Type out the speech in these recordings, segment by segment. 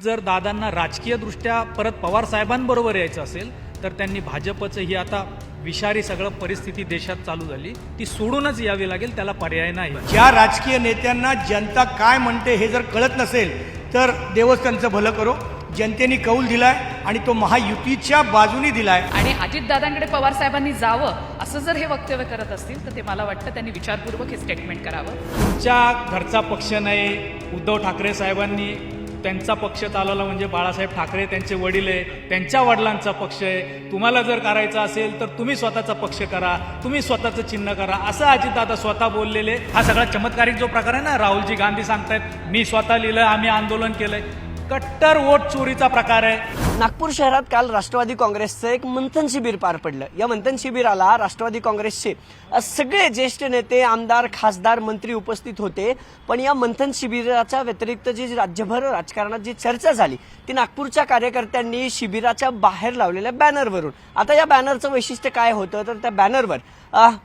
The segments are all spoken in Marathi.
जर दादांना राजकीय दृष्ट्या परत पवार साहेबांबरोबर यायचं असेल तर त्यांनी भाजपचं ही आता विषारी सगळं परिस्थिती देशात चालू झाली. ती सोडूनच यावी लागेल त्याला पर्याय नाही. ज्या राजकीय नेत्यांना जनता काय म्हणते हे जर कळत नसेल तर देवच त्यांचं भलं करो. जनतेने कौल दिलाय आणि तो महायुतीच्या बाजूनी दिलाय. आणि अजितदादांकडे पवार साहेबांनी जावं असं जर हे वक्तव्य करत असतील तर ते मला वाटतं त्यांनी विचारपूर्वक हे स्टेटमेंट करावं. तुमच्या घरचा पक्ष नाही उद्धव ठाकरे साहेबांनी त्यांचा पक्ष चालवला म्हणजे बाळासाहेब ठाकरे त्यांचे वडील आहे त्यांच्या वडिलांचा पक्ष आहे. तुम्हाला जर करायचा असेल तर तुम्ही स्वतःचा पक्ष करा तुम्ही स्वतःचं चिन्ह करा. असं अजितदादा स्वतः बोललेले हा सगळा चमत्कारिक जो प्रकार आहे ना राहुलजी गांधी सांगतायत मी स्वतः लिहिलं आम्ही आंदोलन केलंय. कट्टर वोट चोरीचा प्रकार आहे. नागपूर शहरात काल राष्ट्रवादी काँग्रेसचं एक मंथन शिबिर पार पडलं. या मंथन शिबिराला राष्ट्रवादी काँग्रेसचे सगळे ज्येष्ठ नेते आमदार खासदार मंत्री उपस्थित होते. पण या मंथन शिबिराच्या व्यतिरिक्त जी राज्यभर राजकारणात जी चर्चा झाली ती नागपूरच्या कार्यकर्त्यांनी शिबिराच्या बाहेर लावलेल्या बॅनरवरून. आता या बॅनरचं वैशिष्ट्य काय होतं? तर त्या बॅनरवर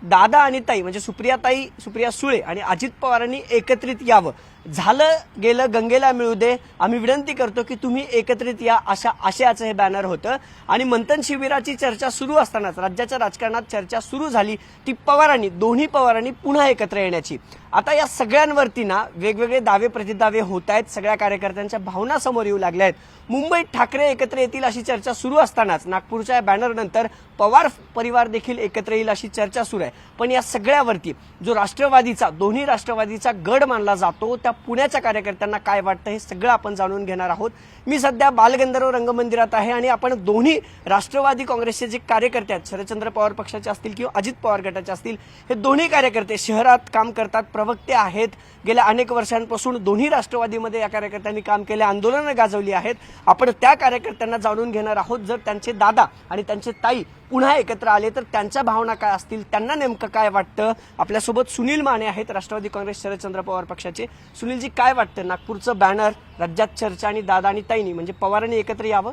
दादा आणि ताई म्हणजे सुप्रिया ताई सुप्रिया सुळे आणि अजित पवारांनी एकत्रित यावं. झालं गेलं गंगेला मिळू दे आम्ही विनंती करतो की तुम्ही एकत्रित या अशा आशयाचं हे बॅनर होतं. आणि मंथन शिबिराची चर्चा सुरू असतानाच राज्याच्या राजकारणात चर्चा सुरू झाली ती पवारांनी दोन्ही पवारांनी पुन्हा एकत्र येण्याची. आता या सगळ्यांवरती ना वेगवेगळे दावे प्रतिदावे होत आहेत सगळ्या कार्यकर्त्यांच्या भावना समोर येऊ लागल्या आहेत. मुंबईत ठाकरे एकत्र येतील अशी चर्चा सुरू असतानाच नागपूरच्या या बॅनरनंतर पवार परिवार देखील एकत्र येईल अशी चर्चा सुरू आहे. पण या सगळ्यावरती जो राष्ट्रवादीचा दोन्ही राष्ट्रवादीचा गड मानला जातो त्या पुण्याच्या कार्यकर्त्यांना काय वाटतं हे सगळं आपण जाणून घेणार आहोत. मी सध्या बालगंधर्व रंगमंदिरात आहे आणि आपण दोन्ही राष्ट्रवादी काँग्रेसचे जे कार्यकर्ते आहेत शरदचंद्र पवार पक्षाचे असतील किंवा अजित पवार गटाचे असतील हे दोन्ही कार्यकर्ते शहरात काम करतात प्रवक्ते आहेत. गेल्या अनेक वर्षांपासून दोन्ही राष्ट्रवादीमध्ये या कार्यकर्त्यांनी काम केले आंदोलनं गाजवली आहेत. आपण त्या कार्यकर्त्यांना जाणून घेणार आहोत. जर त्यांचे दादा आणि त्यांचे ताई पुन्हा एकत्र आले तर त्यांच्या भावना काय असतील? त्यांना नेमकं काय वाटतं? आपल्यासोबत सुनील माने आहेत राष्ट्रवादी काँग्रेस शरदचंद्र पवार पक्षाचे. सुनीलजी काय वाटतं? नागपूरचं बॅनर राज्यात चर्चा आणि दादा आणि ताईनी म्हणजे पवारांनी एकत्र यावं?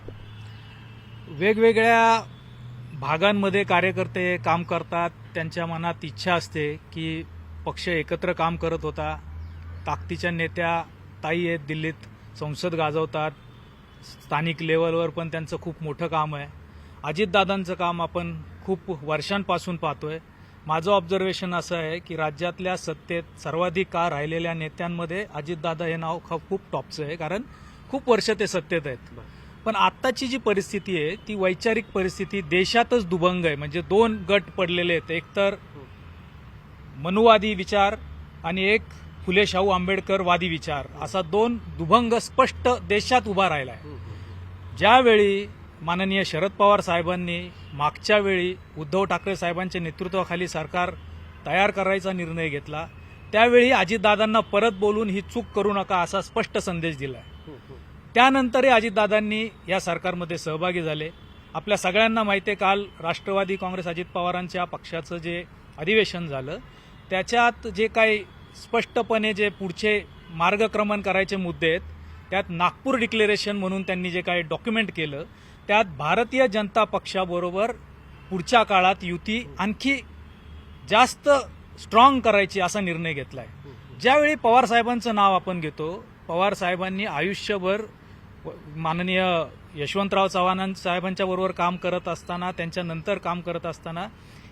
वेगवेगळ्या भागांमध्ये कार्यकर्ते काम करतात. त्यांच्या मनात इच्छा असते की पक्ष एकत्र काम करत होता. ताकदीच्या नेत्या ताई आहेत दिल्लीत संसद गाजवतात. स्थानिक लेवलवर पण त्यांचं खूप मोठं काम आहे. अजितदादांचं काम आपण खूप वर्षांपासून पाहतोय. माझं ऑब्झर्वेशन असं आहे की राज्यातल्या सत्तेत सर्वाधिक काळ राहिलेल्या नेत्यांमध्ये अजितदादा हे नाव खूप टॉपचं आहे. कारण खूप वर्ष ते सत्तेत आहेत. पण आत्ताची जी परिस्थिती आहे ती वैचारिक परिस्थिती देशातच दुभंग आहे. म्हणजे दोन गट पडलेले आहेत. एक तर मनुवादी विचार आणि एक फुले शाहू आंबेडकर वादी विचार असा दोन दुभंग स्पष्ट देशात उभा राहिला आहे ज्यावेळी माननीय शरद पवार साहेबांनी मागच्या वेळी उद्धव ठाकरे साहेबांच्या नेतृत्वाखाली सरकार तयार करायचा निर्णय घेतला त्यावेळी अजितदादांना परत बोलून ही चूक करू नका असा स्पष्ट संदेश दिला त्यानंतरही अजितदादांनी या सरकारमध्ये सहभागी झाले. आपल्या सगळ्यांना माहिती आहे काल राष्ट्रवादी काँग्रेस अजित पवारांच्या पक्षाचं जे अधिवेशन झालं त्याच्यात जे काही स्पष्टपणे जे पुढचे मार्गक्रमण करायचे मुद्दे आहेत त्यात नागपूर डिक्लेरेशन म्हणून त्यांनी जे काही डॉक्युमेंट केलं त्यात भारतीय जनता पक्षाबरोबर पुढच्या काळात युती आणखी जास्त स्ट्रॉंग करायची असा निर्णय घेतलाय. ज्यावेळी पवार साहेबांचं नाव आपण घेतो पवार साहेबांनी आयुष्यभर माननीय यशवंतराव चव्हाण साहेबांच्या बरोबर काम करत असताना त्यांच्या नंतर काम करत असताना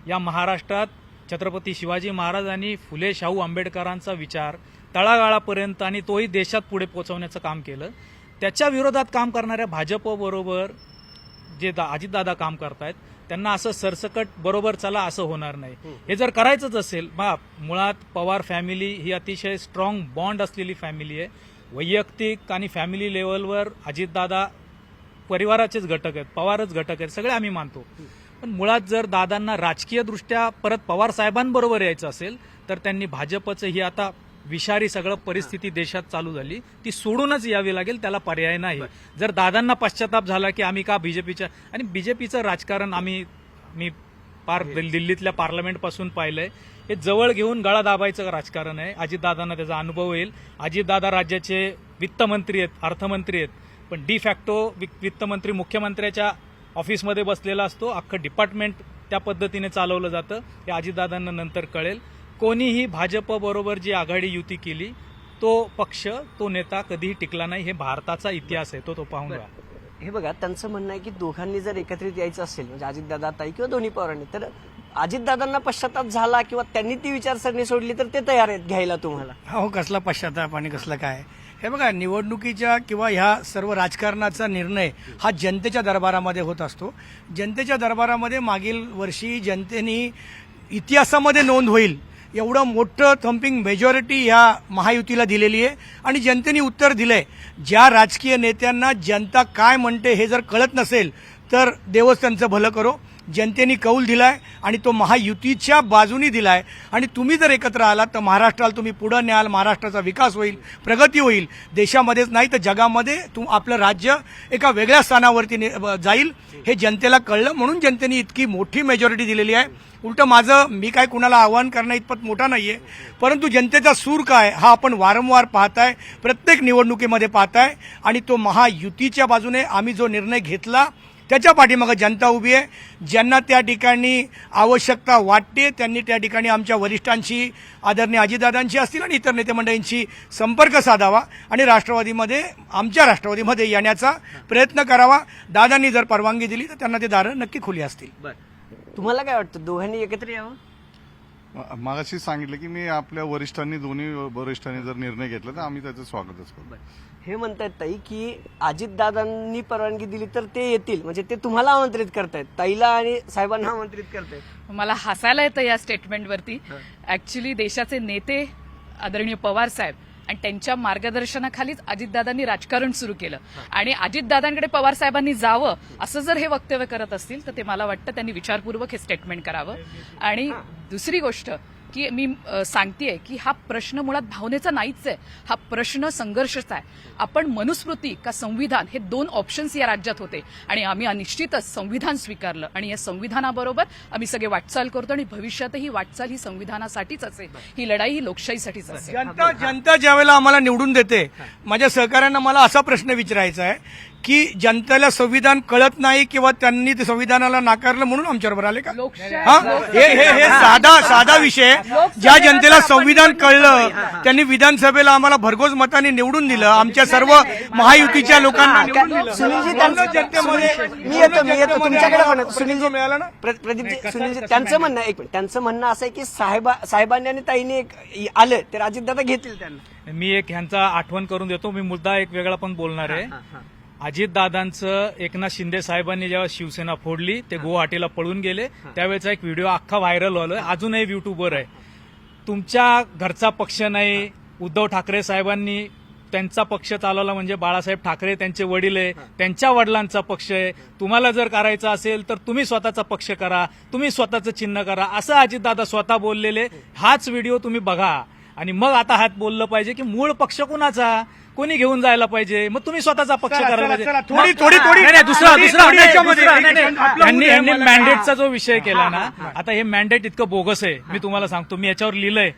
या महाराष्ट्रात छत्रपती शिवाजी महाराजांनी फुले शाहू आंबेडकरांचा विचार तळागाळापर्यंत आणि तोही देशात पुढे पोहोचवण्याचं काम केलं. त्याच्या विरोधात काम करणाऱ्या भाजपबरोबर जे दा अजितदादा काम करतायत त्यांना असं सरसकट बरोबर चला असं होणार नाही. हे जर करायचंच असेल बा मुळात पवार फॅमिली ही अतिशय स्ट्रॉंग बॉन्ड असलेली फॅमिली आहे. वैयक्तिक आणि फॅमिली लेवलवर अजितदादा परिवाराचेच घटक आहेत पवारच घटक आहेत सगळे आम्ही मानतो. पण मुळात जर दादांना राजकीय दृष्ट्या परत पवार साहेबांबरोबर यायचं असेल तर त्यांनी भाजपचं ही आता विषारी सगळं परिस्थिती देशात चालू झाली. ती सोडूनच यावी लागेल त्याला पर्याय नाही. जर दादांना पश्चाताप झाला की आम्ही का बीजेपीच्या आणि बीजेपीचं राजकारण आम्ही मी पार दिल्लीतल्या पार्लमेंटपासून पाहिलंय. हे जवळ घेऊन गळा दाबायचं राजकारण आहे. अजितदादांना त्याचा अनुभव येईल. अजितदादा राज्याचे वित्तमंत्री आहेत अर्थमंत्री आहेत. पण डी फॅक्टो वित्तमंत्री मुख्यमंत्र्याच्या ऑफिसमध्ये बसलेला असतो. अख्खं डिपार्टमेंट त्या पद्धतीने चालवलं जातं. हे अजितदादांना नंतर कळेल. कोणीही भाजप बरोबर जी आघाडी युती केली तो पक्ष तो नेता कधीही टिकला नाही. हे भारताचा इतिहास आहे. तो तो पाहून हे बघा त्यांचं म्हणणं आहे की दोघांनी जर एकत्रित यायचं असेल म्हणजे अजितदादा ताई किंवा दोन्ही पवारांनी तर अजितदादांना पश्चाताप झाला किंवा त्यांनी ती विचारसरणी सोडली तर ते तयार आहेत घ्यायला तुम्हाला. हो कसला पश्चाताप आणि कसलं काय? हे बघा निवडणुकीच्या किंवा ह्या सर्व राजकारणाचा निर्णय हा जनतेच्या दरबारामध्ये होत असतो. जनतेच्या दरबारामध्ये मागील वर्षी जनतेने इतिहासामध्ये नोंद होईल. एवढं मोठं थम्पिंग मेजॉरिटी ह्या महायुतीला दिलेली आहे आणि जनतेने उत्तर दिलंय. ज्या राजकीय नेत्यांना जनता काय म्हणते हे जर कळत नसेल तर देवच त्यांचं भलं करो. जनतेने कौल दिलाय आणि तो महायुतीच्या बाजूनी दिलाय. आणि तुम्ही जर एकत्र आलात तर महाराष्ट्राला तुम्ही पुढं न्याल महाराष्ट्राचा विकास होईल प्रगती होईल. देशामध्येच नाही तर जगामध्ये तुम आपलं राज्य एका वेगळ्या स्थानावरती ने- जाईल. हे जनतेला कळलं. म्हणून जनतेने इतकी मोठी मेजॉरिटी दिलेली आहे. उलटं माझं मी काय कुणाला आव्हान करणं इतपत मोठा नाहीये. परंतु जनतेचा सूर काय हा आपण वारंवार पाहताय. प्रत्येक निवडणुकीमध्ये पाहताय. आणि तो महायुतीच्या बाजूने आम्ही जो निर्णय घेतला त्याच्या पाठीमागं जनता उभी आहे. ज्यांना त्या ठिकाणी आवश्यकता वाटते त्यांनी त्या ठिकाणी आमच्या वरिष्ठांशी आदरणीय अजितदादांशी असतील आणि इतर नेतेमंडळींशी संपर्क साधावा आणि राष्ट्रवादीमध्ये आमच्या राष्ट्रवादीमध्ये येण्याचा प्रयत्न करावा. दादांनी जर परवानगी दिली तर त्यांना ते दारं नक्की खुली असतील. तुम्हाला काय वाटतं दोघांनी एकत्र यावं? मागाशी सांगितलं की मी आपल्या वरिष्ठांनी दोन्ही वरिष्ठांनी जर निर्णय घेतला तर आम्ही त्याचं स्वागतच करू. हे म्हणतायत ताई की अजितदादांनी परवानगी दिली तर ते येतील. म्हणजे ते तुम्हाला आमंत्रित करतायत. ताईला आणि साहेबांना आमंत्रित करतायत. मला हसायला येतं या स्टेटमेंटवरती ऍक्च्युली देशाचे नेते आदरणीय पवार साहेब आणि त्यांच्या मार्गदर्शनाखालीच अजितदादांनी राजकारण सुरू केलं. आणि अजितदादांकडे पवार साहेबांनी जावं असं जर हे वक्तव्य करत असतील तर ते मला वाटतं त्यांनी विचारपूर्वक हे स्टेटमेंट करावं. आणि दुसरी गोष्ट की मी सांगतेय की हा प्रश्न मुळात भावनेचा नाहीच आहे. हा प्रश्न संघर्षाचा आहे. आपण मनुस्मृती का संविधान हे दोन ऑप्शन्स या राज्यात होते. आणि आम्ही निश्चितच संविधान स्वीकारलं. आणि या संविधानाबरोबर आम्ही सगळे वाटचाल करतो आणि भविष्यातही वाटचाल ही संविधानासाठीच असेल ही लढाई ही लोकशाहीसाठीच असेल जनता जनता ज्यावेळेला आम्हाला निवडून देते माझ्या सहकाऱ्यांना मला असा प्रश्न विचारायचा आहे की जनतेला संविधान कळत नाही किंवा त्यांनी ते संविधानाला नाकारलं म्हणून आमच्याबरोबर आले का? हा? हे हे हे साधा साधा विषय. ज्या जनतेला संविधान कळलं त्यांनी विधानसभेला आम्हाला भरघोस मताने निवडून दिलं. आमच्या सर्व महायुतीच्या लोकांना निवडून दिलं. सुनीलजी पूर्ण जनतेमध्ये मी येतो मी येतो. तुमच्याकडे पण सुनीलजी मिळालं ना? प्र- प्रदीपजी सुनीलजी त्यांचं म्हणणं एक मिनिट. त्यांचं म्हणणं असं आहे की साहेबा साहेबांनी आणि ताईने एक आलं तर अजितदादा घेतील त्यांना. मी एक ह्यांचा आठवण करून देतो. मी मुद्दा एक वेगळा पण बोलणार आहे. अजितदादांचं एकनाथ शिंदे साहेबांनी जेव्हा शिवसेना फोडली ते गुवाहाटीला पळून गेले. त्यावेळेचा एक व्हिडिओ अख्खा व्हायरल व्हायला अजूनही युट्यूबवर आहे. तुमच्या घरचा पक्ष नाही उद्धव ठाकरे साहेबांनी त्यांचा पक्ष चालवला म्हणजे बाळासाहेब ठाकरे त्यांचे वडील आहे त्यांच्या वडिलांचा पक्ष आहे. तुम्हाला जर करायचं असेल तर तुम्ही स्वतःचा पक्ष करा तुम्ही स्वतःचं चिन्ह करा असं अजितदादा स्वतः बोललेले. हाच व्हिडिओ तुम्ही बघा. आणि मग आता हात बोललं पाहिजे की मूळ पक्ष कुणाचा? कोणी घेऊन जायला पाहिजे? मग तुम्ही स्वतःचा पक्ष चला, करायला चला, पाहिजे. चला, थोडी थोडी थोडी नाही, नाही, दुसरा थोडी- दुसरा थोडी नाही, याच्यामध्ये- दुसरा, नाही, नाही. आपलं यांनी मूड आहे यांनी मला- मॅन्डेटचा जो विषय केला ना आता हे मॅन्डेट इतकं बोगस आहे मी तुम्हाला सांगतो. मी याच्यावर लिहिलंय.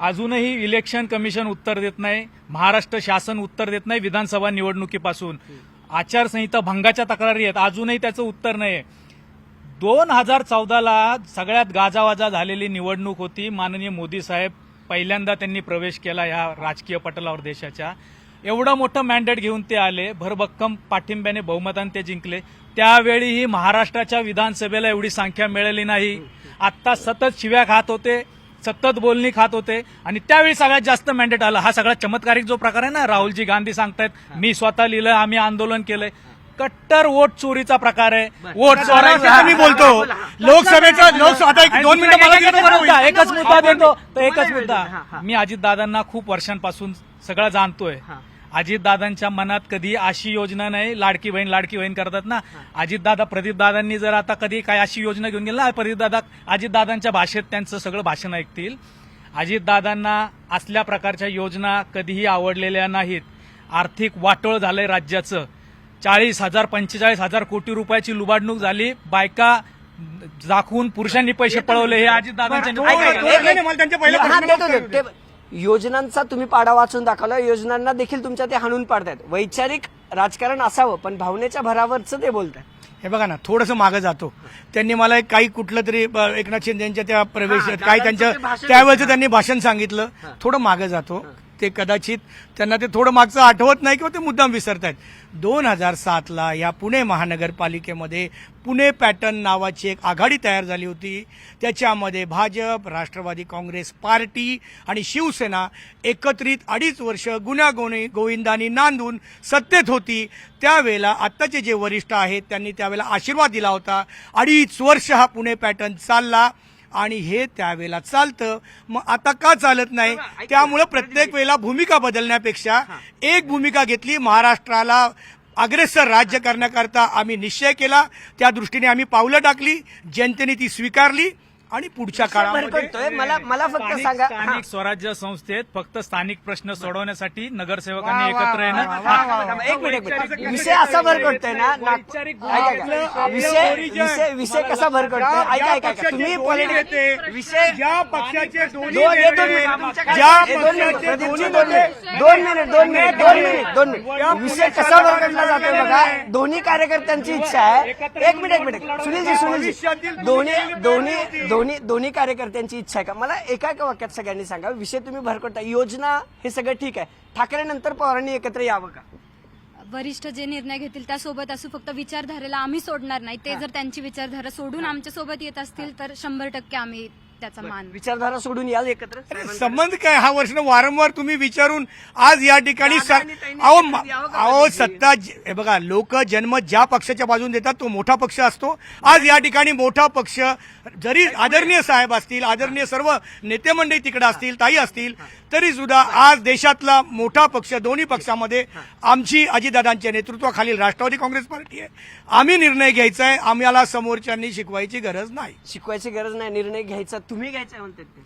अजूनही इलेक्शन कमिशन उत्तर देत नाही महाराष्ट्र शासन उत्तर देत नाही विधानसभा निवडणुकीपासून. आचारसंहिता भंगाच्या तक्रारी आहेत अजूनही त्याचं उत्तर नाही दोन हजार चौदाला सगळ्यात गाजावाजा झालेली निवडणूक होती माननीय मोदी साहेब पहिल्यांदा त्यांनी प्रवेश केला या राजकीय पटलावर देशाच्या. एवढं मोठं मॅन्डेट घेऊन ते आले. भरभक्कम पाठिंब्याने बहुमताने ते जिंकले. त्यावेळीही महाराष्ट्राच्या विधानसभेला एवढी संख्या मिळाली नाही. आता सतत शिव्या खात होते सतत बोलणी खात होते आणि त्यावेळी सगळ्यात जास्त मॅन्डेट आलं. हा सगळा चमत्कारिक जो प्रकार आहे ना राहुलजी गांधी सांगतायत मी स्वतः लिहिलंय आम्ही आंदोलन केलंय. कट्टर वोट चोरीचा प्रकार आहे. वोट चोरायचं मी बोलतो. लोकसभेचा लोकसभा आता एक दोन मिनिटं. एकच मुद्दा देतो. तर एकच मुद्दा. मी अजितदादांना खूप वर्षांपासून सगळं जाणतोय. अजितदादांच्या मनात कधी अशी योजना नाही लाडकी बहीण लाडकी बहीण करतात ना अजितदादा प्रदीपदादांनी जर आता कधी काय अशी योजना घेऊन गेली ना प्रदीपदादा अजितदादांच्या भाषेत त्यांचं सगळं भाषण ऐकतील अजितदादांना असल्या प्रकारच्या योजना कधीही आवडलेल्या नाहीत आर्थिक वाटोळ झालंय राज्याचं चाळीस हजार पंचेचाळीस हजार कोटी रुपयाची लुबाडणूक झाली बायका दाखवून पुरुषांनी पैसे पळवले हे अजितदादांच्या योजनांचा तुम्ही पाडा वाचून दाखवला. योजनांना देखील तुमच्या ते हाणून पाडतायत. वैचारिक राजकारण असावं पण भावनेच्या भरावरच ते बोलतात हे बघा ना थोडंसं मागं जातो. त्यांनी मला एक काही कुठलं तरी एकनाथ शिंदे यांच्या त्या प्रवेश काही त्यांच्या त्यावेळेचं त्यांनी भाषण सांगितलं. थोडं मागं जातो. ते कदाचित त्यांना ते थोडं मागचं आठवत नाही किंवा ते मुद्दाम विसरत आहेत दोन हजार सातला या पुणे महानगरपालिकेमध्ये पुणे पॅटर्न नावाची एक आघाडी तयार झाली होती. त्याच्यामध्ये भाजप राष्ट्रवादी काँग्रेस पार्टी आणि शिवसेना एकत्रित अडीच वर्ष गुन्हा गोविंदांनी नांदून सत्तेत होती. त्यावेळेला आत्ताचे जे वरिष्ठ आहेत त्यांनी त्यावेळेला आशीर्वाद दिला होता. अडीच वर्ष हा पुणे पॅटर्न चालला. आणि हे त्यावेळेला चालतं. मग आता का चालत नाही? त्यामुळं प्रत्येक वेळेला भूमिका बदलण्यापेक्षा एक भूमिका घेतली महाराष्ट्राला अग्रेसर राज्य करण्याकरता आम्ही निश्चय केला. त्या दृष्टीने आम्ही पावलं टाकली जनतेने ती स्वीकारली. आणि पुढच्या काळामध्ये मला मला फक्त सांगा. स्थानिक स्वराज्य संस्थेत फक्त स्थानिक प्रश्न सोडवण्यासाठी नगरसेवकांनी एकत्र येणं. एक मिनिट एक मिनिट. विषय असा भरकटतोय ना. नाग- ऐका, ऐका. विषय विषय विषय कसा भरकटतोय ऐका ऐका ऐका. तुम्ही पॉलिटिक्स विषय ज्या पक्षाचे दोन्ही दोन मिनिट. दोन मिनिट. दोन्ही दोन मिनिट. दोन मिनिट दोन मिनिट दोन मिनिट दोन या मिनिट विषय कसा कसा भरकटला जातोय बघा? दोन्ही कार्यकर्त्यांची इच्छा आहे. एक मिनिट एक मिनिट. सुनीलजी सुनीलजी. भविष्यातील दोन्ही दोन्ही दोन्ही. दोन्ही कार्यकर्त्यांची इच्छा आहे का? मला एका एका वाक्यात सगळ्यांनी सांगा विषय तुम्ही भरकटता. योजना हे सगळं ठीक आहे. ठाकरे नंतर पवारांनी एकत्र यावं का? वरिष्ठ जे निर्णय घेतील त्यासोबत असू फक्त विचारधारेला आम्ही सोडणार नाही. ते जर त्यांची विचारधारा सोडून आमच्यासोबत येत असतील तर शंभर टक्के आम्ही त्याचा मान. विचारधारा सोडून याल एकत्र? संबंध काय? हा वर्ष वारंवार तुम्ही विचारून आज या ठिकाणी अहो अहो? सत्ता ज- हे बघा लोक जन्म ज्या पक्षाच्या बाजून देतात तो मोठा पक्ष असतो. आज या ठिकाणी मोठा पक्ष जरी आदरणीय साहेब असतील आदरणीय सर्व नेते मंडळी तिकडे असतील ताई असतील तरी सुद्धा आज देशातला मोठा पक्ष दोन्ही पक्षामध्ये आमची अजितदादांच्या नेतृत्वाखालील राष्ट्रवादी काँग्रेस पार्टी आहे. आम्ही निर्णय घ्यायचा आहे आम्हाला समोरच्यांनी शिकवायची गरज नाही. शिकवायची गरज नाही निर्णय घ्यायचा तुम्ही घ्यायचा म्हणतात ते.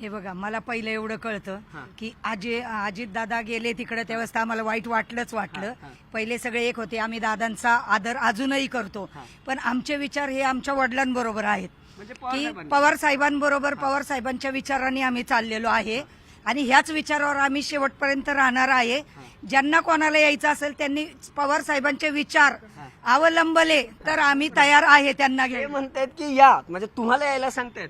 हे बघा मला पहिलं एवढं कळतं की आजी अजित दादा गेले तिकडे त्यावेळेस तर आम्हाला वाईट वाटलंच वाटलं. पहिले सगळे एक होते आम्ही दादांचा आदर अजूनही करतो. पण आमचे विचार हे आमच्या वडिलांबरोबर आहेत. म्हणजे पवार की साहेबांनी. पवार साहेबांबरोबर पवार साहेबांच्या विचारांनी आम्ही चाललेलो आहे. आणि ह्याच विचारावर आम्ही शेवटपर्यंत राहणार आहे. ज्यांना कोणाला यायचं असेल त्यांनी पवार साहेबांचे विचार अवलंबले तर आम्ही तयार आहे त्यांना ते घेऊन. म्हणतायत की या म्हणजे तुम्हाला यायला सांगतायत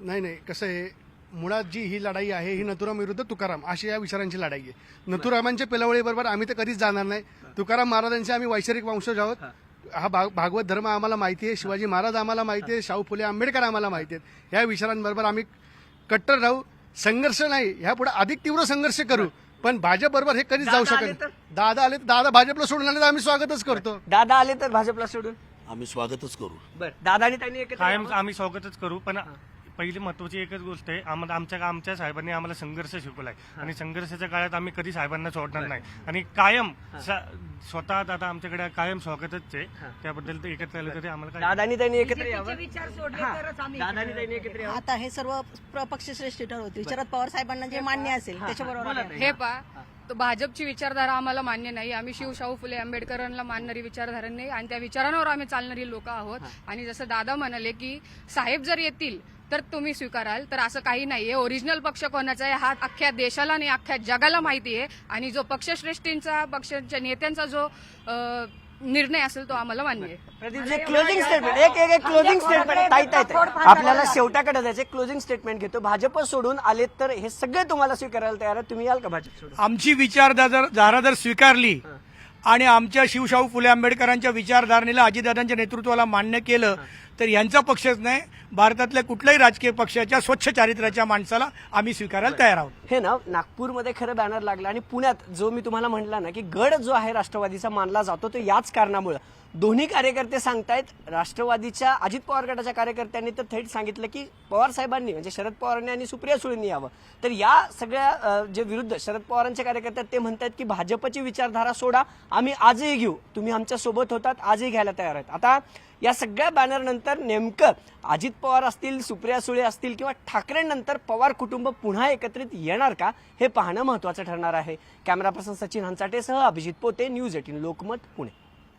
नाही नाही कसं आहे मुळात जी ही लढाई आहे ही नथुराम विरुद्ध तुकाराम अशी या विचारांची लढाई आहे. नथुरामांच्या पिलावळीबरोबर आम्ही तर कधीच जाणार नाही. तुकाराम महाराजांचे आम्ही वैचारिक वंशज आहोत. हा. भाग- भागवत धर्म आम्हाला माहिती आहे शिवाजी महाराज आम्हाला माहिती आहे शाहू फुले आंबेडकर आम्हाला माहिती आहेत. ह्या विचारांबरोबर आम्ही कट्टर राहू संघर्ष नाही ह्या पुढे अधिक तीव्र संघर्ष करू. पण भाजप बरोबर हे कधीच जाऊ शकत. दादा आले तर? दादा भाजपला सोडून आले तर आम्ही स्वागतच करतो. दादा आले तर भाजपला सोडून? आम्ही स्वागतच करू. बर. दादा आणि त्यांनी एकत्र कायम? आम्ही स्वागतच करू पण पहिली महत्वाची एकच गोष्ट आहे आम्हाला आमच्या आमच्या साहेबांनी आम्हाला संघर्ष शिकवलाय. आणि संघर्षाच्या काळात आम्ही कधी साहेबांना सोडणार नाही. आणि कायम स- स्वतः दादा आमच्याकडे कायम स्वागतच आहे. त्याबद्दल ते एकत्र आले तरी आम्हाला काय दादा आणि त्यांनी एकत्र यावं. विचार सोडले हा. तरच आम्ही दादा आणि त्यांनी एकत्र यावं. आता हे सर्व पक्षश्रेष्ठी ठरवतील. शरद पवार साहेबांना जे मान्य असेल त्याच्याबरोबर हे पा तो भाजपची विचारधारा आम्हाला मान्य नाही. आम्ही शिवशाहू फुले आंबेडकरांना मानणारी विचारधारा नाही. आणि त्या विचारांवर आम्ही चालणारी लोक आहोत. आणि जसं दादा म्हणाले की साहेब जर येतील तर तुम्ही स्वीकाराल. तर असं काही नाहीये. ओरिजिनल पक्ष कोणाचा आहे? हा अख्ख्या देशाला आणि अख्ख्या जगाला माहिती आहे. आणि जो पक्षश्रेष्ठींचा पक्षांच्या नेत्यांचा जो निर्णय असेल तो आम्हाला मान्य आहे. क्लोजिंग स्टेटमेंट एक एक क्लोजिंग स्टेटमेंट ताई ताई ताई. आपल्याला शेवटाकडे जायचे क्लोजिंग स्टेटमेंट घेतो. भाजप सोडून आलेत तर हे सगळे तुम्हाला स्वीकारायला तयार आहे. तुम्ही याल का भाजप सोडून? आमची विचारधारा जर स्वीकारली आणि आमच्या शिवशाहू फुले आंबेडकरांच्या विचारधारणेला अजितदादांच्या नेतृत्वाला मान्य केलं तर यांचा पक्षच नाही. भारतातल्या कुठल्याही राजकीय पक्षाच्या स्वच्छ चारित्र्याच्या माणसाला आम्ही स्वीकारायला तयार आहोत. हे ना नागपूरमध्ये खरं बॅनर लागला आणि पुण्यात जो मी तुम्हाला म्हटला ना की गड जो आहे राष्ट्रवादीचा मानला जातो तो याच कारणामुळे. दोन्ही कार्यकर्ते सांगतायत राष्ट्रवादीच्या अजित पवार गटाच्या कार्यकर्त्यांनी तर थेट सांगितलं की पवार साहेबांनी म्हणजे शरद पवारांनी आणि सुप्रिया सुळेंनी यावं. तर या सगळ्या जे विरुद्ध शरद पवारांचे कार्यकर्ते ते म्हणतात की भाजपची विचारधारा सोडा आम्ही आजही घेऊ. तुम्ही आमच्यासोबत होतात आजही घ्यायला तयार आहेत. आता या सगळ्या बॅनर नंतर नेमकं अजित पवार असतील सुप्रिया सुळे असतील किंवा ठाकरेंनंतर पवार कुटुंब पुन्हा एकत्रित येणार का हे पाहणं महत्वाचं ठरणार आहे. कॅमेरा पर्सन सचिन हंचाटेसह अभिजित पोते न्यूज एटीन लोकमत पुणे.